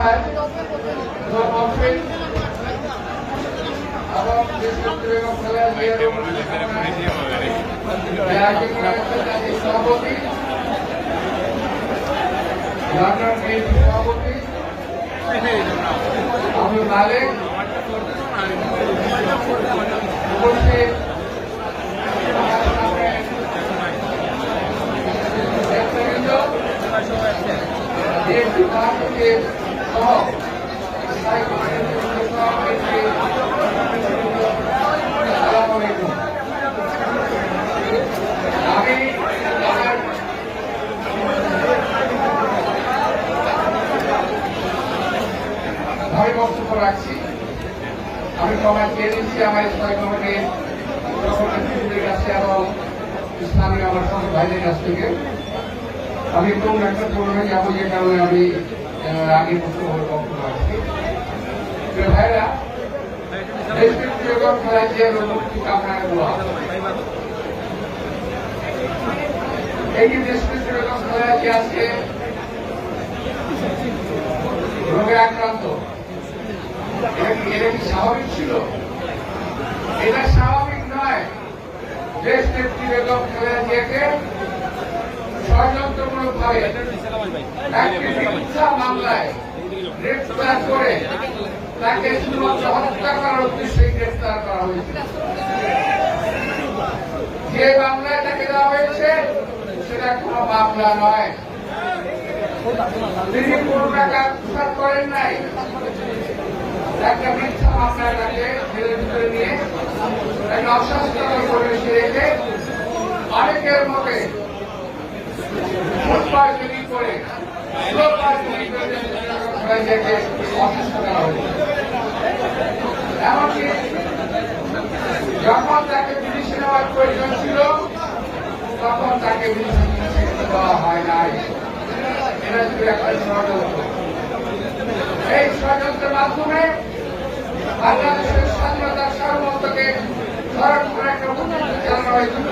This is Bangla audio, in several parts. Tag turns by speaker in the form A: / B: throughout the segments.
A: সভাপতি সভাপতি আব্দুল মালিক উপস্থিত নেতৃবৃন্দ, বিএনপি আমি বক্তব্য রাখছি। আমি কমায় চেয়ে দিচ্ছি আমার স্থায়ী কমিটির নেতৃত্বের কাছে এবং স্থানীয় আমার সকল ভাইদের কাছ থেকে। আমি কোন একটা প্রোগ্রামে যাব যে কারণে আমি আগে বক্তব্য বক্তব্য প্রিয় ভাইরা রোগে আক্রান্ত, এটা স্বাভাবিক ছিল? এটা স্বাভাবিক নয়। দেশ নেত্রী বেগম খালেদা জিয়াকে ষড়যন্ত্রমূলক ভাবে একটি মিথ্যা মামলায় গ্রেফতার করে তাকে শুধুমাত্র হত্যা করার উদ্দেশ্যে গ্রেফতার করা হয়েছে যে মামলায় তাকে দেওয়া হয়েছে সেটা কোন মামলা নয় তিনি কোন টাকা আত্মসাৎ করেন নাই একটা মিথ্যা মামলায় তাকে জেলের ভিতরে নিয়ে একটা অস্বাস্থ্যকর পরিবেশে রেখে অনেকের মতে যখন তাকে বিদেশে নেওয়ার প্রয়োজন ছিল তখন তাকে বিদেশে দেওয়া হয় নাই এটা ছিল একটা ষড়যন্ত্র এই ষড়যন্ত্রের মাধ্যমে বাংলাদেশের স্বাধীনতার সার্বভৌমত্বকে স্মরণ একটা মুক্তিযুদ্ধ চালানো হয়েছিল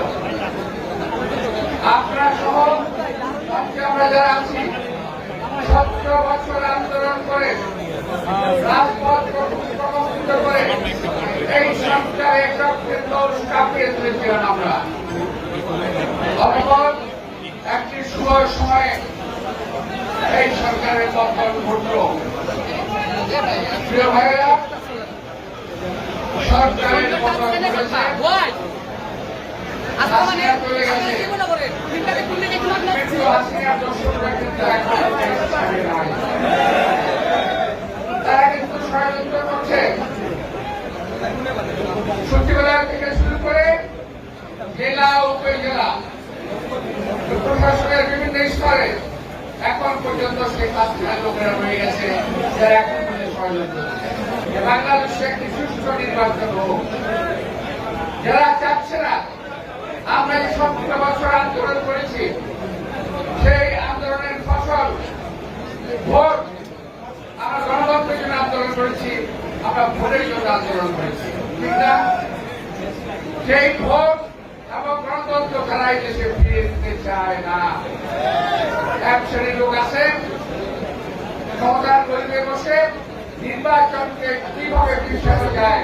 A: আপনারা সহ আজকে আমরা যারা আছি সতেরো বছর আন্দোলন করে, রাজপথ করে, এই সরকারে রক্তের দৌড় কাঁপিয়ে তুলেছিলাম আমরা। অতপর একটি শুভ সময়ে এই সরকারের পতন ঘটল। প্রিয় ভাইয়েরা, সরকারের পতন ঘটেছে তারা কিন্তু ষড়যন্ত্র করছে সচিবালয় থেকে শুরু করে জেলা উপজেলা প্রশাসনের বিভিন্ন স্তরে এখন পর্যন্ত শেখ হাসিনার লোকেরা রয়ে গেছে যারা এখন পর্যন্ত ষড়যন্ত্র বাংলাদেশে একটি সুষ্ঠু নির্বাচন হোক। যারা চাচ্ছে না আমরা যে সতেরো বছর আন্দোলন করেছি, সেই আন্দোলনের ফসল, ভোট আমরা গণতন্ত্রের জন্য আন্দোলন করেছি, আমরা ভোটের জন্য আন্দোলন করেছি, ঠিক না? সেই ভোট এবং গণতন্ত্র তারা এই দেশে ফিরিয়ে দিতে চায় না। এক শ্রেণির লোক আছে ক্ষমতার বসে নির্বাচনকে কীভাবে পিছানো যায়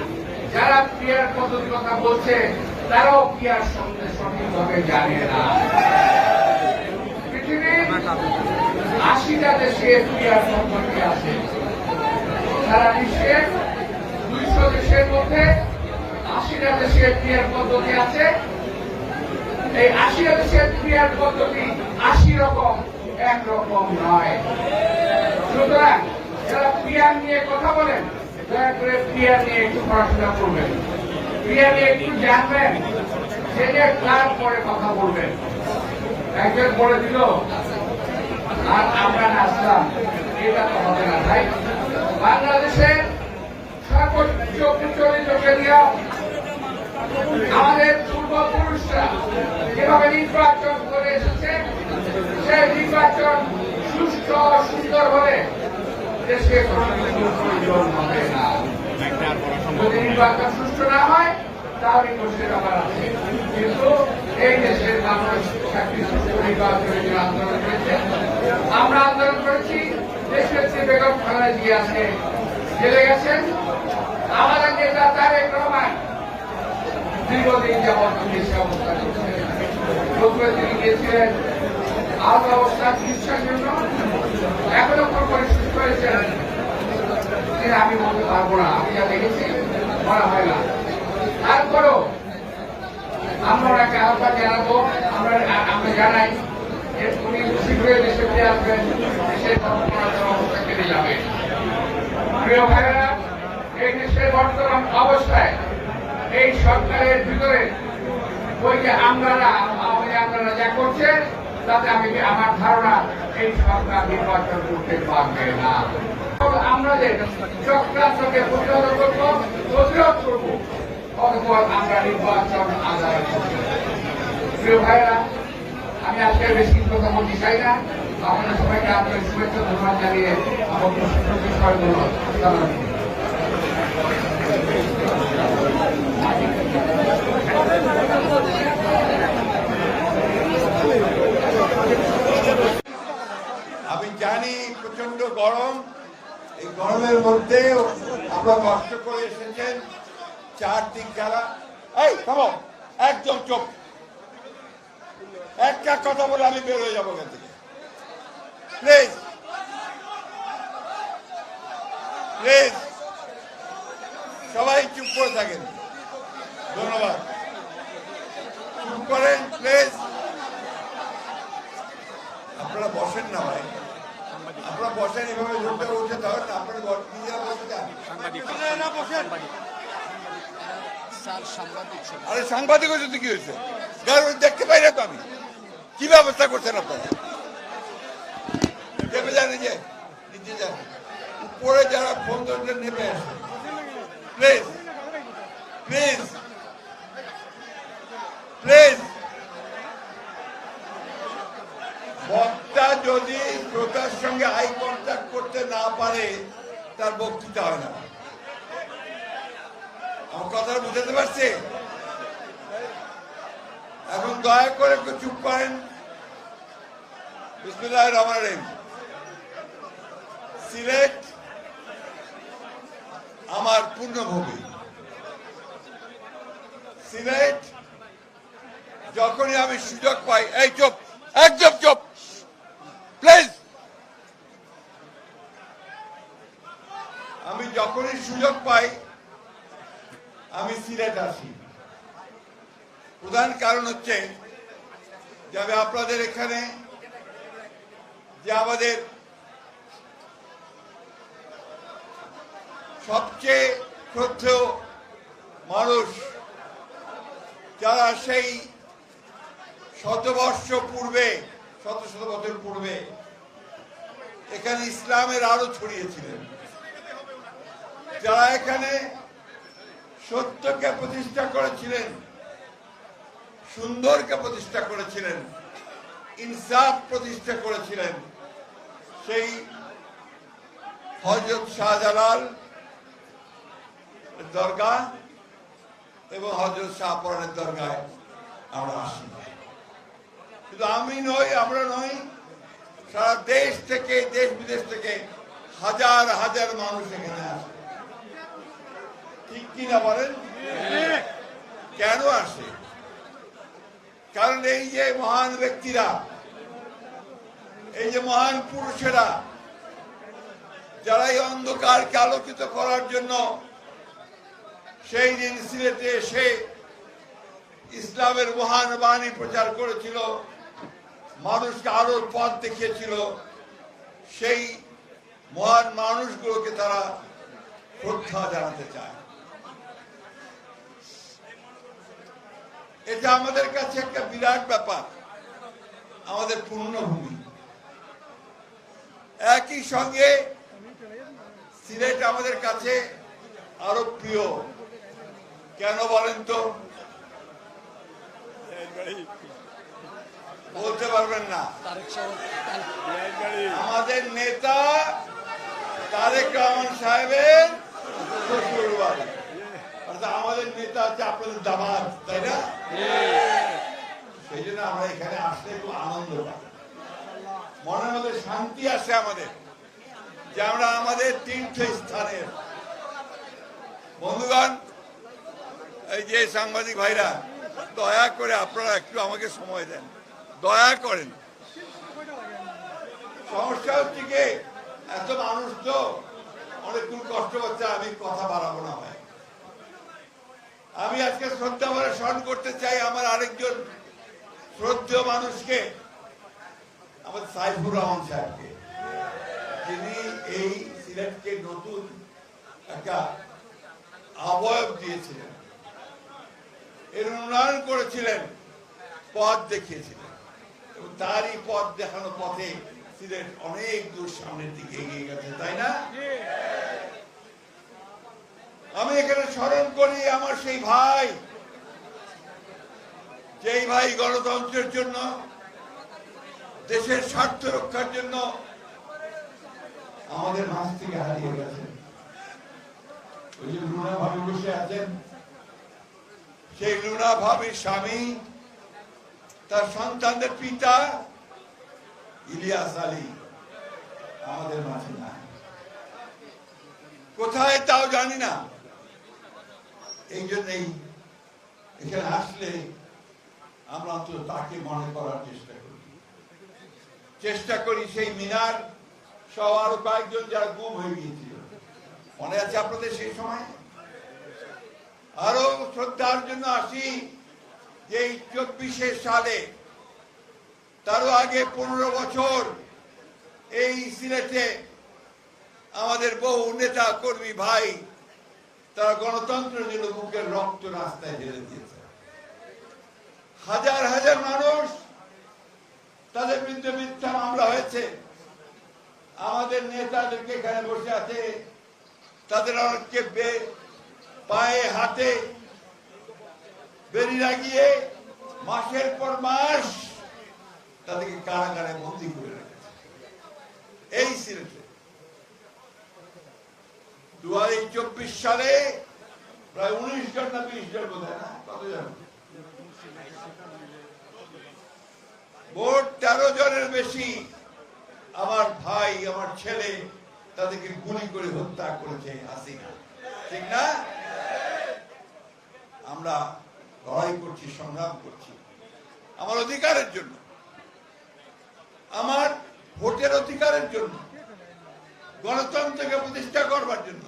A: যারা ক্রিয়ার পদ্ধতির কথা বলছে, তারাও ক্রিয়ার সঙ্গে সঠিকভাবে জানে না। আশিটা দেশে এফডিআর সম্পর্কে আছে। সারা বিশ্বের দুইশো দেশের মধ্যে আশিটা দেশে এফডিআর পদ্ধতি আছে। এই আশিটা দেশে এফডিআর পদ্ধতি আশি রকম একরকম নয়। সুতরাং যারা পিয়ার নিয়ে কথা বলেন দয়া করে পিয়ার নিয়ে একটু পড়াশোনা করবেন। পিয়ার নিয়ে একটু জানবেন জেনে তারপরে কথা বলবেন। একজন বলে দিল, আর আমরা নাচলাম এটা তো হবে না তাই বাংলাদেশের সর্বোচ্চ প্রচলিত কেন্দ্রীয় আমাদের পূর্বপুরুষরা যেভাবে নির্বাচন করে এসেছে, সেই নির্বাচন সুস্থ সুন্দর হলে দেশে কোনো কিছুর প্রয়োজন হবে না যদি নির্বাচন সুষ্ঠু না হয় তাহলে দেশের ব্যাপার আছে কিন্তু এই দেশের মানুষ একটি সুষ্ঠু নির্বাচনের জন্য আন্দোলন করেছে আমরা আন্দোলন করেছি দেশের যে বেগম খালেদা জিয়া আছে জেলে গেছেন আমাদের নেতা তারেক রহমান দীর্ঘদিন যাবৎ দেশে অবস্থা করছেন তিনি গিয়েছিলেন আহত অবস্থা চিকিৎসার জন্য এখনও পরিস্থিতি করেছেন আমি বলতে পারব না, আমি যা দেখেছি মনে হয় না। তারপরও আমরা আহ্বান জানাব, আমরা আমরা জানাই এই সরকারের ভিতরে ওই যে আমরারা আমাদের আমরারা যা করছে, তাতে আমি আমার ধারণা এই সরকার নির্বাচন করতে পারবে না। আমরা যে চক্রান্তকে প্রতিরোধ করব প্রতিরোধ করব, অতপর আমরা নির্বাচন আদায় প্রিয় ভাইরা আমি আজকে বেশি কথা বলতে চাই না। আপনাদের সবাইকে আপনার শুভেচ্ছা, ধন্যবাদ জানিয়ে আমার প্রশ্ন বিষয় জানাব
B: আমি জানি প্রচণ্ড গরম। এই গরমের মধ্যে আমরা কষ্ট করে এসেছেন। চার দিক খেলা এই, থামো। একদম চুপ। একটা কথা বলে আমি বের হয়ে যাব থেকে। প্লিজ। প্লিজ। সবাই চুপ করে থাকেন। ধন্যবাদ। চুপ করেন, প্লিজ। আপনারা বসেন না ভাই। আপনারা বসেন এভাবে লোকটা উঠে ধরেন আপনারা বস- নিজেরা বসে যান বসেন। আরে সাংবাদিক তো কি হয়েছে? দেখতে পাই না তো আমি। কি ব্যবস্থা করছেন আপনারা? নেমে যান যে নিচে যান। উপরে যারা ফোন ধরছেন নেমে আসেন। প্লিজ। প্লিজ। প্লিজ। বক্তা যদি শ্রোতার সঙ্গে আই কন্ট্যাক্ট করতে না পারে, তার বক্তৃতা হয় না। আমার কথাটা বুঝাতে পারছে? এখন দয়া করে একটু চুপ করেন। বিসমুল্লাহ রহমান রহিম। সিলেট আমার পূর্ণভূমি। সিলেট, যখনই আমি সুযোগ পাই, এই চুপ একদম চুপ। প্লিজ আমি যখনই সুযোগ পাই, আমি সিলেট আসি। প্রধান কারণ হচ্ছে যে আমি আপনাদের এখানে যে আমাদের সবচেয়ে শ্রদ্ধেয় মানুষ, যারা সেই শতবর্ষ পূর্বে শত শত বছর পূর্বে এখানে ইসলামের আরও ছড়িয়েছিলেন। যারা এখানে সত্যকে প্রতিষ্ঠা করেছিলেন, সুন্দরকে প্রতিষ্ঠা করেছিলেন, ইনসাফ প্রতিষ্ঠা করেছিলেন, সেই হজরত শাহজালাল দরগা এবং হজরত শাহপরানের দরগায় আমরা আসি। শুধু আমি নই, আমরা নই। সারা দেশ থেকে, দেশ বিদেশ থেকে হাজার হাজার মানুষ এখানে আসে। ঠিক কিনা বলেন? কেন আসে? কারণ এই যে মহান ব্যক্তিরা, এই যে মহান পুরুষেরা, যারা এই অন্ধকারকে আলোকিত করার জন্য সেই দিন সিলেটে এসে ইসলামের মহান বাণী প্রচার করেছিল মানুষকে আলোর পথ দেখিয়েছিল। সেই মহান মানুষগুলোকে তারা শ্রদ্ধা জানাতে চায়। এটা আমাদের কাছে একটা বিরাট ব্যাপার, আমাদের পূর্ণভূমি। একই সঙ্গে সিলেট আমাদের কাছে আরও প্রিয়। কেন বলেন তো? বলতে পারবেন না। আমাদের নেতা তারেক রহমান সাহেবের বাড়ি অর্থাৎ আমাদের নেতা হচ্ছে আপনাদের দামাত তাই না? সেই জন্য আমরা এখানে আসলে খুব আনন্দ পাই। মনের মধ্যে শান্তি আসে আমাদের যে আমরা আমাদের তীর্থ স্থানের বন্ধুগণ এই যে সাংবাদিক ভাইরা দয়া করে আপনারা একটু আমাকে সময় দেন। দয়া করেন। সমস্যা হচ্ছে কি, এত মানুষ তো অনেকক্ষণ কষ্ট করছে আমি কথা বাড়াবো না ভাই। আমি আজকে শ্রদ্ধা ভরে স্মরণ করতে চাই আমার আরেকজন শ্রদ্ধেয় মানুষকে, আমার সাইফুর রহমান সাহেবকে। যিনি এই সিলেটকে নতুন একটা আবয়ব দিয়েছিলেন। এর উন্নয়ন করেছিলেন, পথ দেখিয়েছিলেন। তারই পথ দেখানো পথে সিলেট অনেক দূর সামনের দিকে এগিয়ে গেছে, তাই না? আমি এখানে স্মরণ করি আমার সেই ভাই, যেই ভাই গণতন্ত্রের জন্য, দেশের স্বার্থ রক্ষার জন্য আমাদের মাঝ থেকে হারিয়ে গেছেন। ওই যে লুনা ভাবি বসে আছেন, সেই লুনা ভাবির স্বামী তার সন্তানদের পিতা ইলিয়াস আলী আমাদের মাঝে নাই। কোথায় তাও জানি না। এই জন্যই এখানে আসলে আমরা অন্তত তাকে মনে করার চেষ্টা করি। চেষ্টা করি সেই মিনার সহ আরও কয়েকজন যারা গুম হয়ে গিয়েছিল। মনে আছে আপনাদের সেই সময়? আরও শ্রদ্ধার জন্য আসি। এই চব্বিশে সালে, তারও আগে পনেরো বছর এই সিলেটে আমাদের বহু নেতা কর্মী ভাই, তারা গণতন্ত্রের জন্য বুকের রক্ত রাস্তায় ঢেলে দিয়েছে। হাজার হাজার মানুষ তাদের বিরুদ্ধে মিথ্যা মামলা হয়েছে। আমাদের নেতাদেরকে এখানে বসে আছে, তাদের অনেককে পায়ে হাতে বেরি লাগিয়ে মাসের পর মাস তাদেরকে কারাগারে বন্দি করে এই সিলেটে দু চব্বিশ সালে প্রায় উনিশ জন না বিশ জন বোধ না? মোট তেরো জনের বেশি আমার ভাই, আমার ছেলে তাদেরকে গুলি করে হত্যা করেছে হাসিনা। ঠিক না? আমরা লড়াই করছি, সংগ্রাম করছি। আমার অধিকারের জন্য। আমার ভোটের অধিকারের জন্য। গণতন্ত্রকে প্রতিষ্ঠা করবার জন্য।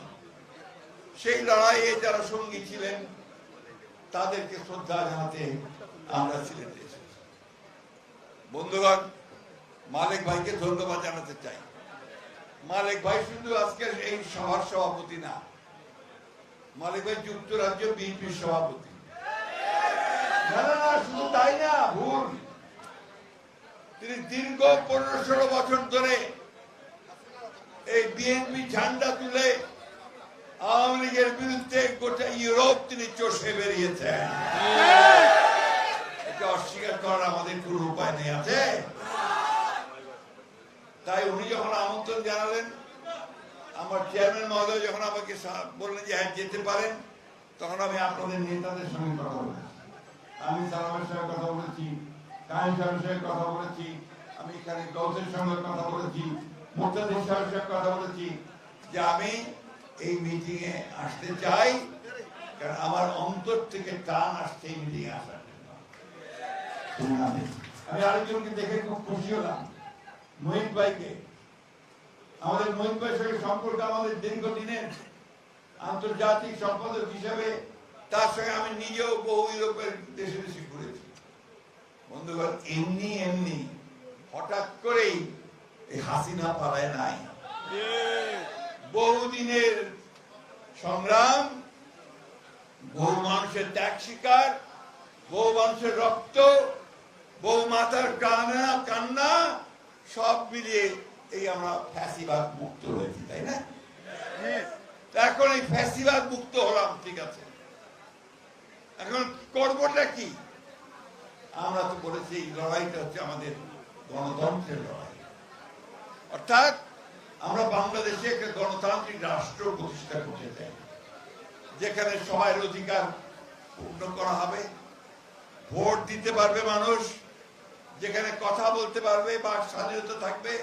B: সেই লড়াইয়ে যারা সঙ্গী ছিলেন, তাদেরকে শ্রদ্ধা জানাতে আমরা এসেছি বন্ধুগণ, মালিক ভাইকে ধন্যবাদ জানাতে চাই। মালিক ভাই শুধু আজকের এই সভার সভাপতি না, মালিক ভাই যুক্তরাজ্য বিএনপির সভাপতি। শুধু তাই না। ভুল তিনি দীর্ঘ পনেরো ষোলো বছর ধরে এই বিএনপি ঝান্ডা তুলে আওয়ামী লীগের বিরুদ্ধে গোটা ইউরোপ তিনি চষে বেরিয়েছেন। এটা অস্বীকার করার আমাদের কোন উপায় নেই আছে? তাই উনি যখন আমন্ত্রণ জানালেন আমার চেয়ারম্যান মহোদয় যখন আমাকে বললেন যে হ্যাঁ যেতে পারেন তখন আমি আপনাদের নেতাদের সঙ্গে কথা বলেছি আমি সালামের সঙ্গে কথা বলেছি কায়েম সাহেবের সঙ্গে কথা বলেছি, আমি এখানে গৌসের সঙ্গে কথা বলেছি মুক্তাদির সাহেবের সঙ্গে কথা বলেছি যে আমি এই মিটিং এ আসতে চাই, কারণ আমার অন্তর থেকে টান আসছে এই মিটিং এ আসার আমি আরেকজনকে দেখে খুব খুশি হলাম মহিত ভাইকে। আমাদের মহিত ভাইয়ের সঙ্গে সম্পর্ক আমাদের দীর্ঘদিনের আন্তর্জাতিক সম্পাদক হিসেবে তার সঙ্গে আমি নিজেও বহু ইউরোপের দেশে দেশে ঘুরেছি। বন্ধুগণ এমনি এমনি হঠাৎ করেই এই হাসিনা পালায় নাই। বহুদিনের সংগ্রাম বহু মানুষের ত্যাগ শিকার বহু মানুষের রক্ত বহু মাতার কান্না কান্না সব মিলিয়ে এই আমরা ফ্যাসিবাদ মুক্ত হয়েছি তাই না? এখন এই ফ্যাসিবাদ মুক্ত হলাম ঠিক আছে। এখন করবটা কি? আমরা তো বলেছি এই লড়াইটা হচ্ছে আমাদের গণতন্ত্রের লড়াই। অর্থাৎ আমরা বাংলাদেশে একটা গণতান্ত্রিক রাষ্ট্র প্রতিষ্ঠা করতে চাই, যেখানে সবার অধিকার পূর্ণ করা হবে, ভোট দিতে পারবে মানুষ, যেখানে কথা বলতে পারবে বা স্বাধীনতা থাকবে,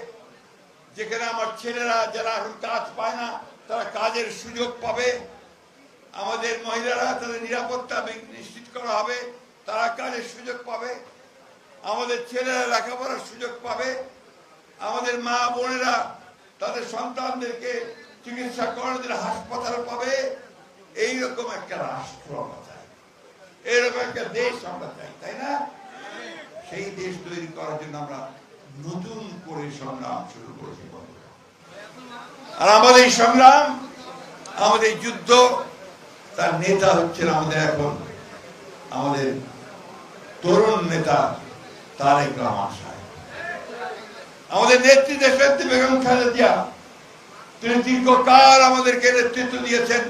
B: যেখানে আমার ছেলেরা যারা এখন কাজ পায় না, তারা কাজের সুযোগ পাবে আমাদের মহিলারা তাদের নিরাপত্তা নিশ্চিত করা হবে, তারা কাজের সুযোগ পাবে, আমাদের ছেলেরা লেখাপড়ার সুযোগ পাবে, আমাদের মা বোনেরা তাদের সন্তানদেরকে চিকিৎসা করানোর হাসপাতাল পাবে, এইরকম একটা রাষ্ট্র আমরা চাই এইরকম একটা দেশ আমরা চাই, তাই না সেই দেশ তৈরি করার জন্য আমরা নতুন করে সংগ্রাম শুরু করেছি। আর আমাদের সংগ্রাম, আমাদের যুদ্ধ তার নেতা হচ্ছেন আমাদের এখন আমাদের তরুণ নেতা তারেক রহমান সাহেব। আমাদের নেত্রী দেশনেত্রী বেগম খালেদা জিয়া তিনি দীর্ঘকাল আমাদেরকে নেতৃত্ব দিয়েছেন।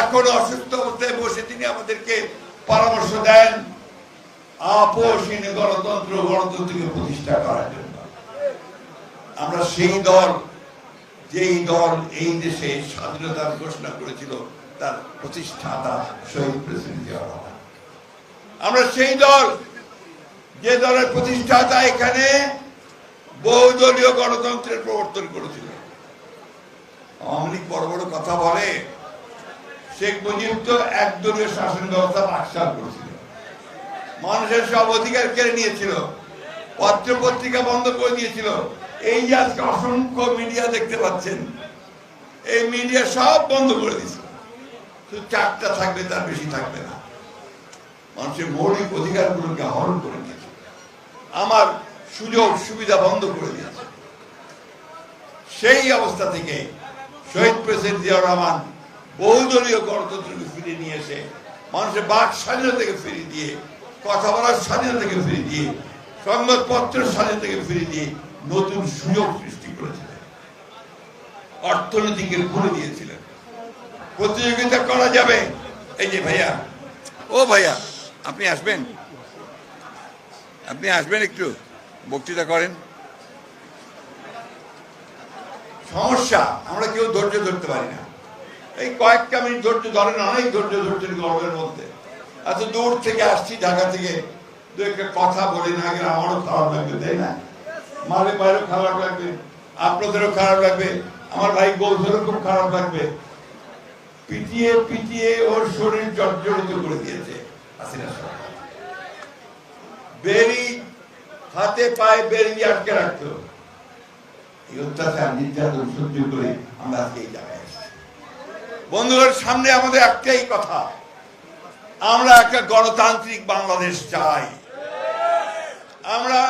B: এখন অসুস্থ অবস্থায় বসে তিনি আমাদেরকে পরামর্শ দেন আপোষহীন গণতন্ত্র গণতন্ত্রকে প্রতিষ্ঠা করার জন্য। আমরা সেই দল, যেই দল এই দেশে স্বাধীনতার ঘোষণা করেছিল তার প্রতিষ্ঠাতা শহীদ প্রেসিডেন্ট জিয়া রহমান। আমরা সেই দল, যে দলের প্রতিষ্ঠাতা এখানে বহুদলীয় গণতন্ত্রের প্রবর্তন করেছিল। আওয়ামী লীগ বড় বড় কথা বলে, শেখ মুজিব তো একদলীয় শাসন ব্যবস্থা বাকশাল করেছিল। মানুষের সব অধিকার কেড়ে নিয়েছিল পত্র পত্রিকা বন্ধ করে দিয়েছিল। এই যে আজকে অসংখ্য মিডিয়া দেখতে পাচ্ছেন, এই মিডিয়া সব বন্ধ করে দিয়েছিল চারটা থাকবে তার বেশি থাকবে না। মানুষের মৌলিক অধিকারগুলোকে হরণ করে দিয়েছে। আমার সুযোগ, সুবিধা বন্ধ করে দিয়েছে। সেই অবস্থা থেকে শহীদ প্রেসিডেন্ট জিয়াউর রহমান বহুদলীয় গণতন্ত্রকে ফিরিয়ে নিয়ে এসে মানুষের বাক স্বাধীনতাকে ফিরিয়ে দিয়ে, কথা বলার স্বাধীনতাকে ফিরিয়ে দিয়ে, সংবাদপত্রের স্বাধীনতাকে ফিরিয়ে দিয়ে নতুন সুযোগ সৃষ্টি করেছিলেন অর্থনীতিকে খুলে দিয়েছিলেন প্রতিযোগিতা করা যাবে। এই যে ভাইয়া, ও ভাইয়া, আপনি আসবেন? আপনি আসবেন একটু, বক্তৃতা করেন। সমস্যা, আমরা কেউ ধৈর্য ধরতে পারি না। এই কয়েকটা মিনিট ধৈর্য ধরেন, অনেক ধৈর্য ধরছেন গরমের মধ্যে। এত দূর থেকে আসছি, ঢাকা থেকে দু একটা কথা বলি, না গেলে আমারও খারাপ লাগবে, তাই না? মালে বাইরেও খারাপ লাগবে, আপনাদেরও খারাপ লাগবে, আমার ভাই গৌধেরও খুব খারাপ লাগবে। পিটিয়ে পিটিয়ে ওর শরীর জর্জরিত করে দিয়েছে বেরি হাতে পায়ে বেরি আটকে রাখতো। এই অত্যাচার, নির্যাতন সহ্য করে আমরা আজকে এই জায়গায় বন্ধুদের সামনে আমাদের একটাই কথা, আমরা একটা গণতান্ত্রিক বাংলাদেশ চাই। আমরা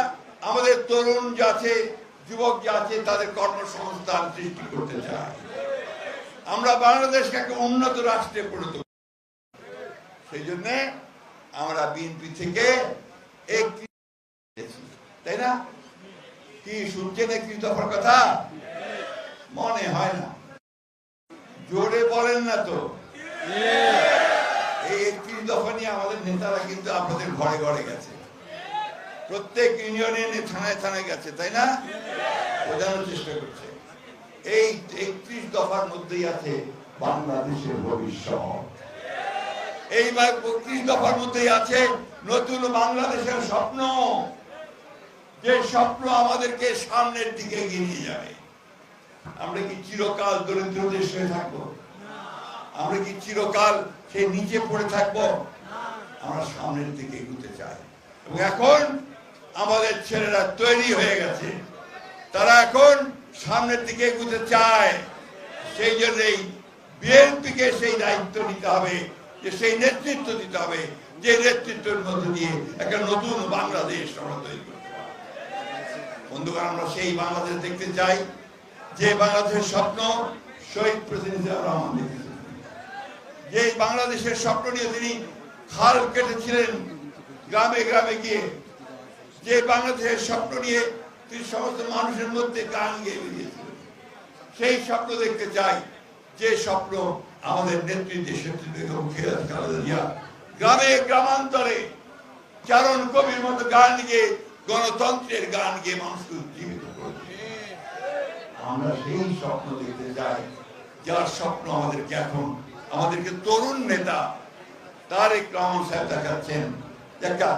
B: আমাদের তরুণ যাচ্ছে যুবক যাচ্ছে তাদের কর্মসংস্থান সৃষ্টি করতে চাই আমরা বাংলাদেশকে একটা উন্নত রাষ্ট্রে পরিণত সেই জন্য আমরা বিএনপি থেকে তাই না? কি শুনছেন একটি দফার কথা? মনে হয় না। জোরে বলেন না তো। এই একত্রিশ দফা নিয়ে আমাদের নেতারা কিন্তু আপনাদের ঘরে ঘরে গেছে। প্রত্যেক ইউনিয়নে থানায় থানায় গেছে, তাই না? বোঝানোর চেষ্টা করছে। এই একত্রিশ দফার মধ্যেই আছে বাংলাদেশের ভবিষ্যৎ। এই বত্রিশ দফার মধ্যেই আছে নতুন বাংলাদেশের স্বপ্ন। যে স্বপ্ন আমাদেরকে সামনের দিকে এগিয়ে নিয়ে যাবে। আমরা কি চিরকাল দরিদ্র দেশ হয়ে থাকব? আমরা কি চিরকাল সে নিচে পড়ে থাকব? আমরা সামনের দিকে এগুতে চাই। এবং এখন আমাদের ছেলেরা তৈরি হয়ে গেছে। তারা এখন সামনের দিকে এগুতে চায়, সেই জন্যই বিএনপিকে সেই দায়িত্ব নিতে হবে, যে সেই নেতৃত্ব দিতে হবে, যে নেতৃত্বের মধ্যে দিয়ে একটা নতুন বাংলাদেশ আমরা। বন্ধুগণ, আমরা সেই বাংলাদেশ দেখতে চাই, যে বাংলাদেশের স্বপ্ন শহীদ প্রেসিডেন্ট রহমান যে বাংলাদেশের স্বপ্ন নিয়ে তিনি খাল কেটেছিলেন, গ্রামে গ্রামে গিয়ে যে বাংলাদেশের স্বপ্ন নিয়ে তিনি সমস্ত মানুষের মধ্যে গান গেয়ে বেরিয়েছিলেন সেই স্বপ্ন দেখতে চাই, যে স্বপ্ন আমাদের নেত্রী গ্রামে গ্রামান্তরে চারণ কবির মতো গান গিয়ে, গণতন্ত্রের গান গিয়ে মানুষকে উজ্জীবিত আমরা সেই স্বপ্ন দেখতে চাই, যার স্বপ্ন আমাদেরকে এখন, আমাদেরকে তরুণ নেতা তারেক রহমান সাহেব দেখাচ্ছেন। একটা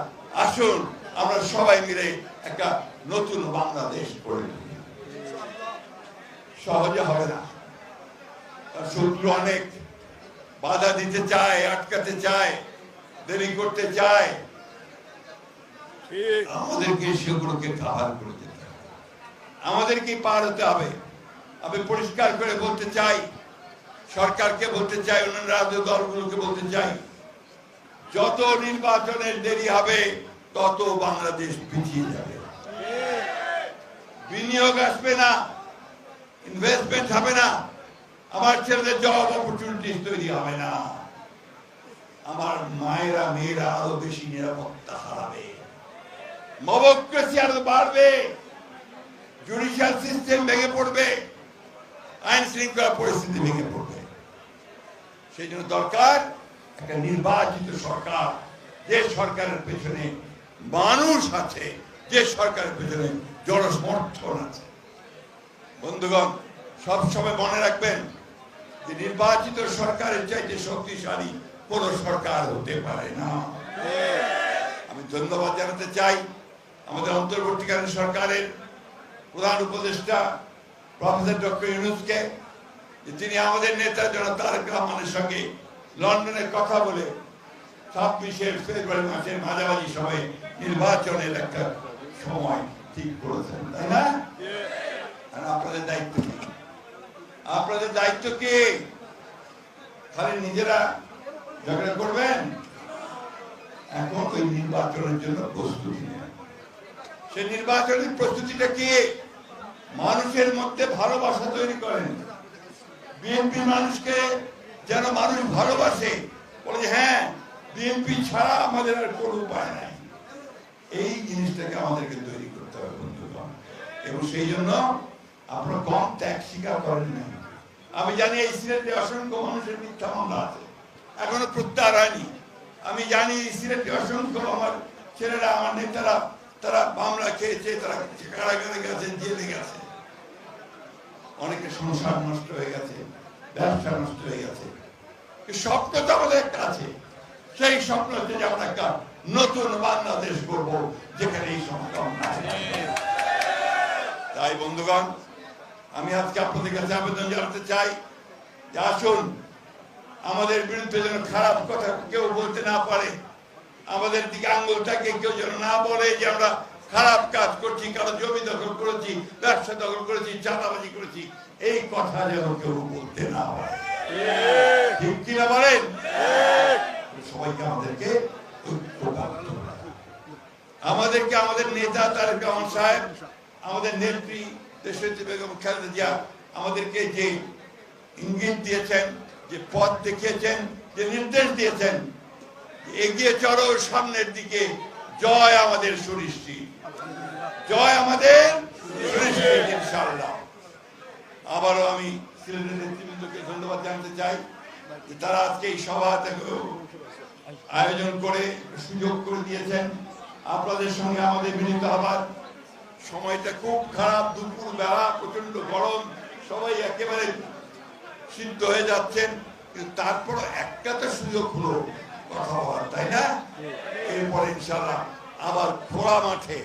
B: আসুন, আমরা সবাই মিলে একটা নতুন বাংলাদেশ তুলি সহজে হবে না। তার শত্রু অনেক। বাধা দিতে চায় আটকাতে চায় দেরি করতে চায়। আমাদেরকে সেগুলোকে কাভার করে যেতে হবে। আমাদেরকে পার হতে হবে। আমি পরিষ্কার করে বলতে চাই সরকারকে বলতে চাই অন্যান্য রাজ্য দলগুলোকে বলতে চাই যত নির্বাচনের দেরি হবে তত বাংলাদেশ পিছিয়ে যাবে। বিনিয়োগ আসবে না ইনভেস্টমেন্ট হবে না, আমার ছেলেদের জব অপরচুনিটিস তৈরি হবে না। আমার মায়েরা, মেয়েরা আরও বেশি নিরাপত্তা হারাবে। মবক্রেসি আরও বাড়বে। জুডিশিয়াল সিস্টেম ভেঙে পড়বে। আইন শৃঙ্খলা পরিস্থিতি ভেঙে পড়বে। সেই জন্য দরকার একটা নির্বাচিত সরকার, যে সরকারের পেছনে মানুষ আছে, যে সরকারের পেছনে জনসমর্থন আছে। বন্ধুগণ, সবসময় মনে রাখবেন যে নির্বাচিত সরকারের চাইতে শক্তিশালী কোন সরকার হতে পারে না। আমি ধন্যবাদ জানাতে চাই আমাদের অন্তর্বর্তীকালীন সরকারের প্রধান উপদেষ্টা, প্রফেসর ডক্টর ইউনুসকে তিনি আমাদের নেতা জন তারেক রহমানের সঙ্গে লন্ডনে কথা বলে ছাব্বিশে ফেব্রুয়ারি মাসের মাঝামাঝি সময়ে নির্বাচনের একটা সময় ঠিক করেছেন, তাই না? আর আপনাদের দায়িত্ব কি? আপনাদের দায়িত্ব কি? খালি নিজেরা ঝগড়া করবেন? এখন ওই নির্বাচনের জন্য প্রস্তুতি সেই নির্বাচনের প্রস্তুতিটা কি? মানুষের মধ্যে ভালোবাসা তৈরি করেন। বিএনপি মানুষকে যেন মানুষ ভালোবাসে, বলে যে হ্যাঁ বিএনপি ছাড়া আমাদের আর কোনো উপায় নাই। এই জিনিসটাকে আমাদেরকে তৈরি করতে হবে বন্ধুগণ এবং সেই জন্য আপনারা কম ত্যাগ স্বীকার করেন না আমি জানি এই সিলেটে অসংখ্য মানুষের মিথ্যা মামলা আছে। এখনও প্রত্যাহার হয়নি আমি জানি এই সিলেটে অসংখ্য আমার ছেলেরা, আমার নেতারা, তারা মামলা খেয়েছে, তারা কারাগারে গেছে, জেলে গেছে। অনেকের সংসার নষ্ট হয়ে গেছে, ব্যবসা নষ্ট হয়ে গেছে। স্বপ্ন তো আমাদের একটা আছে। সেই স্বপ্ন হচ্ছে যে আমরা একটা নতুন বাংলাদেশ করব যেখানে এই সংগ্রাম নাই। তাই বন্ধুগণ, আমি আজকে আপনাদের কাছে আবেদন জানাতে চাই যে আসুন, আমাদের বিরুদ্ধে যেন খারাপ কথা কেউ বলতে না পারে, আমাদের দিকে আঙ্গুলটাকে কেউ যেন না বলে যে আমরা খারাপ কাজ করছি, কারও জমি দখল করেছি, ব্যবসা দখল করেছি, চাঁদাবাজি করেছি, এই কথা যেন কেউ বলতে না পারে ঠিক বলেন সবাইকে আমাদেরকে। আমাদেরকে আমাদের নেতা তারেক রহমান সাহেব আমাদের নেত্রী দেশনেত্রী বেগম খালেদা আমাদেরকে যে ইঙ্গিত দিয়েছেন, যে পথ দেখিয়েছেন, যে নির্দেশ দিয়েছেন এগিয়ে চলো সামনের দিকে। জয় আমাদের সুনিশ্চিত। জয় আমাদের আবারও আমি নেতৃবৃন্দকে ধন্যবাদ জানাতে চাই যে তারা আজকে এই সভা আয়োজন করে সুযোগ করে দিয়েছেন। আপনাদের সঙ্গে আমাদের মিলিত হবার সময়টা খুব খারাপ দুপুর বেলা প্রচণ্ড গরম সবাই একেবারে সিদ্ধ হয়ে যাচ্ছেন। কিন্তু তারপর একটা তো সুযোগ হলো কথা বলার তাই না? এরপরে ইনশাল্লাহ আবার খোলা মাঠে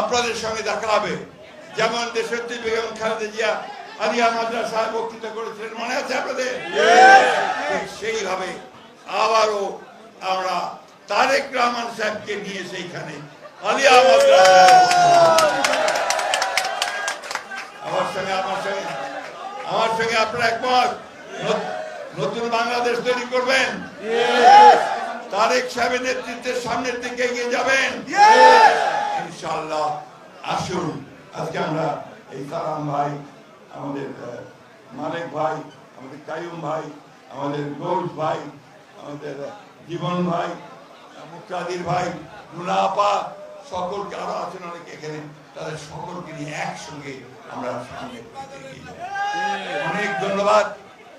B: আপনাদের সঙ্গে দেখা হবে। যেমন দেশত্রী বেগম খালেদা জিয়া আলিয়া মাদ্রাসায় বক্তৃতা করেছিলেন মনে আছে আপনাদের? সেইভাবে আবারও আমরা তারেক রহমান সাহেবকে নিয়ে সেইখানে আলিয়া মাদ্রাসায় সঙ্গে আমার সঙ্গে আমার সঙ্গে আপনারা একমত? নতুন বাংলাদেশ তৈরি করবেন? তারেক সাহেবের নেতৃত্বের সামনের দিকে এগিয়ে যাবেন? ইনশাল্লাহ আসুন। আজকে আমরা এই সালাম ভাই আমাদের মালিক ভাই আমাদের কায়ুম ভাই আমাদের গৌস ভাই আমাদের জীবন ভাই মুক্তাদির ভাই মুনাফা সকলকে আরও আছেন অনেক এখানে তাদের সকলকে নিয়ে একসঙ্গে আমরা সামনে অনেক ধন্যবাদ।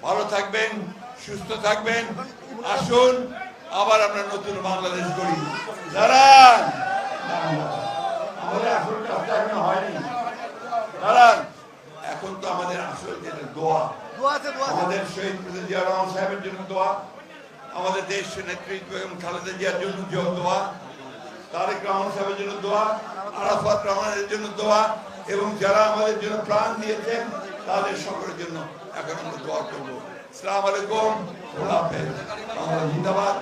B: ভালো থাকবেন সুস্থ থাকবেন। আসুন আবার আমরা নতুন বাংলাদেশ গড়ি। দাঁড়ান। আমাদের আসল কাজটা এখনও হয়নি। দাঁড়ান। এখন তো আমাদের আসল যেটা দোয়া। আমাদের শহীদ প্রেসিডেন্ট জিয়া রহমান সাহেবের জন্য দোয়া। আমাদের দেশ নেতৃত্ব এবং খালেদা জিয়ার জন্য দোয়া। তারেক রহমান সাহেবের জন্য দোয়া, আরাফাত রহমানের জন্য দোয়া, এবং যারা আমাদের জন্য প্রাণ দিয়েছেন, তাদের সকলের জন্য এখন আমরা দোয়া করব। সালাম আলাইকুম, আল্লাহ হাফেজ। বাংলা জিন্দাবাদ